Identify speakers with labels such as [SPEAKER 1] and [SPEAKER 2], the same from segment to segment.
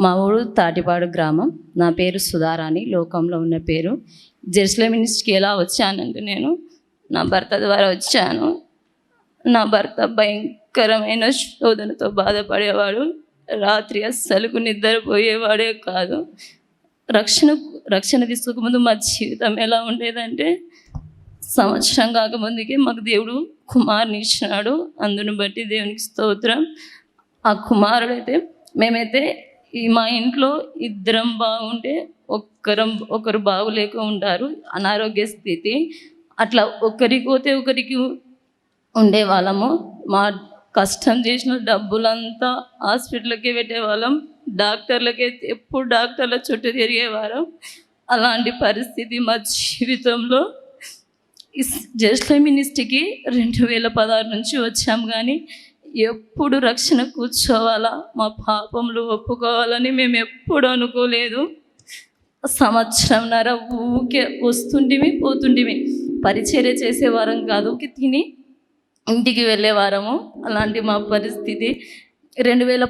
[SPEAKER 1] మా ఊరు తాటిపాడు గ్రామం. నా పేరు సుధారాణి లోకంలో ఉన్న పేరు. జెరూసలేం మినిస్ట్రీకి ఎలా వచ్చానంటే నేను నా భర్త ద్వారా వచ్చాను. నా భర్త భయంకరమైన శోధనతో బాధపడేవాడు. రాత్రి అస్సలుకు నిద్రపోయేవాడే కాదు. రక్షణ రక్షణ తీసుకోకముందు మా జీవితం ఎలా ఉండేదంటే సంవత్సరం కాకముందుకే మాకు దేవుడు కుమారుని ఇచ్చినాడు. అందును బట్టి దేవునికి స్తోత్రం. ఆ కుమారుడు అయితే మేమైతే ఈ మా ఇంట్లో ఇద్దరం బాగుంటే ఒక్కరం ఒకరు బాగులేక ఉంటారు అనారోగ్య స్థితి. అట్లా ఒకరికి పోతే ఒకరికి ఉండే వాళ్ళము మా కష్టం చేసిన డబ్బులంతా హాస్పిటల్కే పెట్టేవాళ్ళం. డాక్టర్లకి ఎప్పుడు డాక్టర్ల చుట్టూ తిరిగేవారం. అలాంటి పరిస్థితి మా జీవితంలో. జస్ట్ మినిస్ట్కి రెండు వేల పదహారు నుంచి వచ్చాం కానీ ఎప్పుడు రక్షణ కూర్చోవాలా? మా పాపంలో ఒప్పుకోవాలని మేము ఎప్పుడు అనుకోలేదు. సంవత్సరంన్నర ఊకే వస్తుంటిమి పోతుంటిమి. పరిచర్య చేసేవారం కాదు తిని ఇంటికి వెళ్ళేవారము అలాంటి మా పరిస్థితి. రెండు వేల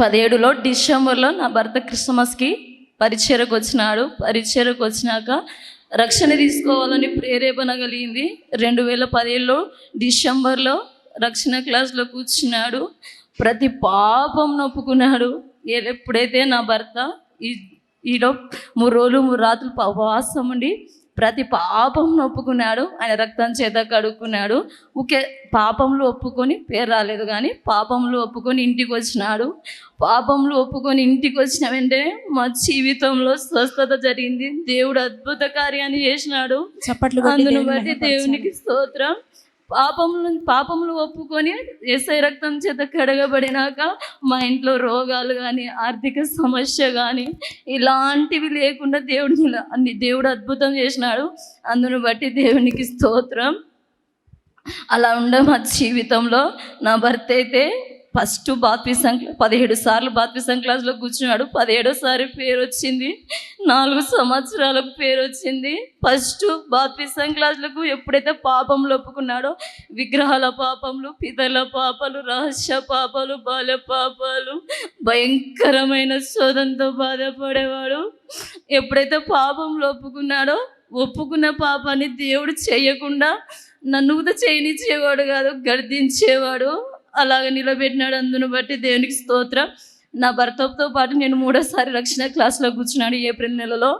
[SPEAKER 1] పదిహేడులో డిసెంబర్లో నా భర్త క్రిస్మస్కి పరిచయకు వచ్చినాడు. పరిచయకు వచ్చినాక రక్షణ తీసుకోవాలని ప్రేరేపణ కలిగింది. రెండు వేల పదిహేడులో డిసెంబర్లో రక్షణ క్లాస్లో కూర్చున్నాడు. ప్రతి పాపం నొప్పుకున్నాడు. ఎప్పుడైతే నా భర్త ఈ ఈలో మూడు రోజులు మూడు రాత్రులు ఉపవాసం ఉండి ప్రతి పాపం ఒప్పుకున్నాడు ఆయన రక్తం చేత కడుక్కున్నాడు. ఊకే పాపంలో ఒప్పుకొని పేరు రాలేదు కానీ పాపంలో ఒప్పుకొని ఇంటికి వచ్చినాడు. పాపంలో ఒప్పుకొని ఇంటికి వచ్చిన వెంటనే మా జీవితంలో స్వస్థత జరిగింది. దేవుడు అద్భుత కార్యాన్ని చేసినాడు. అందును బట్టి. దేవునికి స్తోత్రం. పాపములు పాపములు ఒప్పుకొని ఎస్ఐ రక్తం చేత కడగబడినాక మా ఇంట్లో రోగాలు కానీ ఆర్థిక సమస్య కానీ ఇలాంటివి లేకుండా దేవుడిని అన్ని దేవుడు అద్భుతం చేసినాడు. అందును బట్టి దేవునికి స్తోత్రం. అలా ఉండే మా జీవితంలో. నా భర్త అయితే ఫస్ట్ బాత్విసం పదిహేడు సార్లు బాత్విసం క్లాస్లో కూర్చున్నాడు. పదిహేడోసారి పేరు వచ్చింది. నాలుగు సంవత్సరాలకు పేరు వచ్చింది. ఫస్ట్ బాత్విసం క్లాసులకు ఎప్పుడైతే పాపంలో ఒప్పుకున్నాడో విగ్రహాల పాపములు పితల పాపాలు రహస్య పాపాలు బాల పాపాలు భయంకరమైన శోధంతో బాధపడేవాడు. ఎప్పుడైతే పాపంలో ఒప్పుకున్నాడో ఒప్పుకున్న పాపాన్ని దేవుడు చేయకుండా నన్ను కూడా చేయనిచ్చేవాడు కాదు గర్దించేవాడు. అలాగ నిలబెట్టినాడు. అందును బట్టి దేవునికి స్తోత్రం. నా భర్తతో పాటు నేను మూడోసారి రక్షణ క్లాస్లో కూర్చున్నాడు ఏప్రిల్ నెలలో.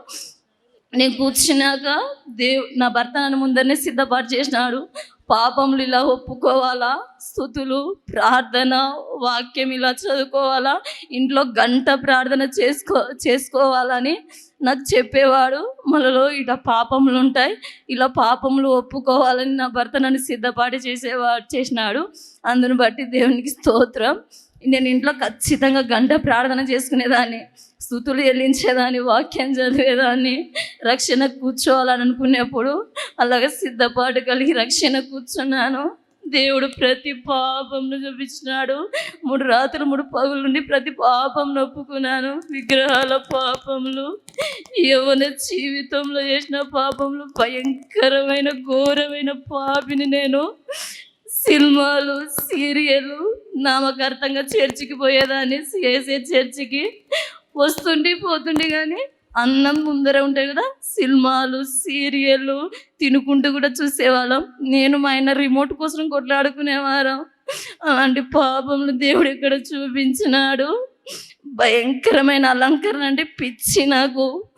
[SPEAKER 1] నేను కూర్చున్నాక దేవు నా భర్త నన్ను ముందరనే సిద్ధపాటు చేసినాడు. పాపములు ఇలా ఒప్పుకోవాలా? స్థుతులు ప్రార్థన వాక్యం ఇలా చదువుకోవాలా? ఇంట్లో గంట ప్రార్థన చేసుకో చేసుకోవాలని నాకు చెప్పేవాడు. మనలో ఇలా పాపములు ఉంటాయి. ఇలా పాపములు ఒప్పుకోవాలని నా భర్త నన్ను సిద్ధపాటు చేసేవాడు చేసినాడు. అందును బట్టి దేవునికి స్తోత్రం. నేను ఇంట్లో ఖచ్చితంగా గంట ప్రార్థన చేసుకునేదాన్ని. స్థుతులు చెల్లించేదాన్ని వాక్యం చదివేదాన్ని రక్షణ కూర్చోవాలని అనుకునేప్పుడు అలాగే సిద్ధపాటు కలిగి రక్షణ కూర్చున్నాను. దేవుడు ప్రతి పాపంను చూపించినాడు. మూడు రాత్రులు మూడు పగులు నుండి ప్రతి పాపం నొప్పుకున్నాను. విగ్రహాల పాపములు యవన జీవితంలో చేసిన పాపములు భయంకరమైన ఘోరమైన పాపిని నేను సినిమాలు సీరియలు నామకార్థంగా చర్చికి పోయేదాన్ని చేసే చర్చికి. వస్తుండే పోతుండే కానీ అన్నం ముందర ఉంటాయి కదా సినిమాలు సీరియళ్ళు తినుకుంటూ కూడా చూసేవాళ్ళం. నేను మా ఆయన రిమోట్ కోసం కొట్లాడుకునేవారం. అలాంటి పాపములు దేవుడు ఇక్కడ చూపించినాడు? భయంకరమైన అలంకరణ అంటే పిచ్చి నాకు.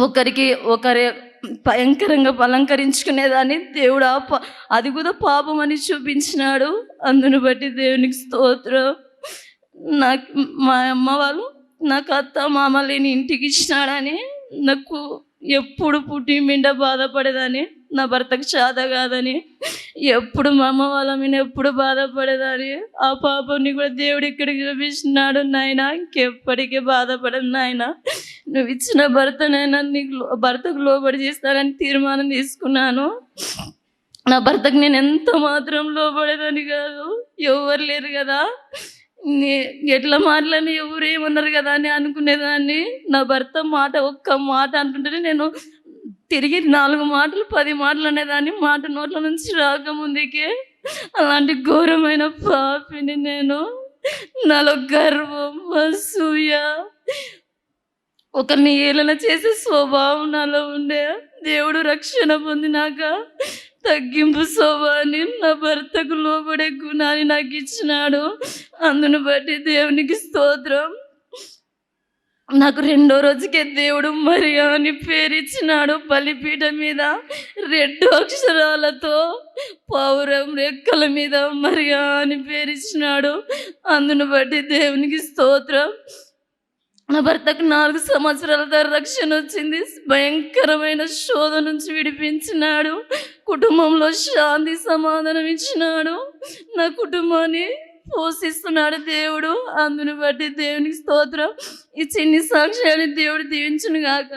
[SPEAKER 1] ఒకరికి ఒకరి భయంకరంగా అలంకరించుకునేదాన్ని దేవుడు ఆ పా- అది కూడా పాపం అని చూపించినాడు. అందును బట్టి దేవునికి స్తోత్రం. నాకు మా అమ్మ వాళ్ళు నాకు అత్త మామ లేని ఇంటికి ఇచ్చినాడని నాకు ఎప్పుడు పుట్టి మిండ బాధపడేదని నా భర్తకు చాద కాదని ఎప్పుడు మా అమ్మ వాళ్ళ మీద ఎప్పుడు బాధపడేదని ఆ పాపని కూడా దేవుడు ఇక్కడికి చూపిస్తున్నాడు నాయన ఇంకెప్పటికీ బాధపడను నాయన. నువ్వు ఇచ్చిన భర్తనైనా నీకు భర్తకు లోబడి చేస్తానని తీర్మానం తీసుకున్నాను. నా భర్తకు నేను ఎంత మాత్రం లోబడేదని కాదు ఎవరు లేరు కదా. ఎట్లా మాటలని ఎవరు ఏమన్నారు కదా అని అనుకునేదాన్ని. నా భర్త మాట ఒక్క మాట అంటుంటేనే నేను తిరిగి నాలుగు మాటలు పది మాటలు అనేదాన్ని. మాట నోట్ల నుంచి రాకముందుకే అలాంటి ఘోరమైన పాపిని నేను. నాలో గర్వం అసూయ. ఒకరిని ఏలన చేసే స్వభావం నాలో ఉండే. దేవుడు రక్షణ పొందినాక తగ్గింపు స్వభాన్ని నా భర్తకు లోబడే గుణాన్ని నాకు ఇచ్చినాడు. అందును బట్టి దేవునికి స్తోత్రం. నాకు రెండో రోజుకే దేవుడు మరి అని పేరిచ్చినాడు బలిపీఠ మీద. రెండు అక్షరాలతో పౌరం రెక్కల మీద మరియా అని పేరిచ్చినాడు. అందును బట్టి దేవునికి స్తోత్రం. నా భర్తకు నాలుగు సంవత్సరాల ద్వారా రక్షణ వచ్చింది. భయంకరమైన శోధ నుంచి విడిపించినాడు. కుటుంబంలో శాంతి సమాధానం ఇచ్చినాడు. నా కుటుంబాన్ని పోషిస్తున్నాడు దేవుడు. అందుని బట్టి దేవునికి స్తోత్రం. ఈ చిన్ని సాక్ష్యాన్ని దేవుడు దీవించును గాక